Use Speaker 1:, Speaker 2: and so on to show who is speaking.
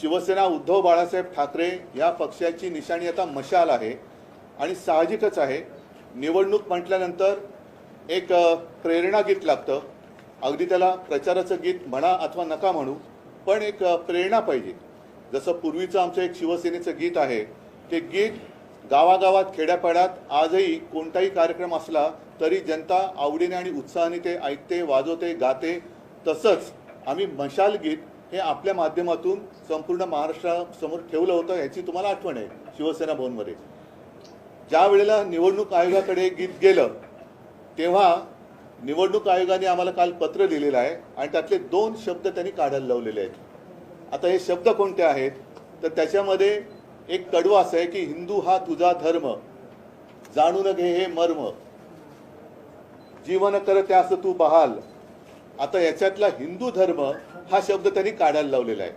Speaker 1: शिवसेना उद्धव बाळासाहेब ठाकरे या पक्षाची निशाणी आता मशाल आहे आणि साहजिकच आहे. निवडणूक म्हटल्यानंतर एक प्रेरणा गीत लागतं. अगदी त्याला प्रचाराचं गीत म्हणा अथवा नका म्हणू पण एक प्रेरणा पाहिजे. जसं पूर्वीचं आमचं एक शिवसेनेचं गीत आहे ते गीत गावागावात खेड्यापाड्यात आजही कोणताही कार्यक्रम असला तरी जनता आवडीने आणि उत्साहाने ते ऐकते वाजवते गाते. तसंच आम्ही मशाल गीत हे आपल्या माध्यमातून संपूर्ण महाराष्ट्रासमोर ठेवलं होतं याची तुम्हाला आठवण आहे शिवसेना भवनमध्ये. ज्या वेळेला निवडणूक आयोगाकडे गीत गेलं तेव्हा निवडणूक आयोगाने आम्हाला काल पत्र लिहिलेलं आहे आणि त्यातले दोन शब्द त्यांनी काढायला लावलेले आहेत. आता हे शब्द कोणते आहेत? तर त्याच्यामध्ये एक कडवं असं आहे की हिंदू हा तुझा धर्म जाणून घे हे मर्म. जीवन कर त्यास तू बहाल. आता याच्यातला हिंदू धर्म हा शब्द त्यांनी काढायला लावलेला आहे.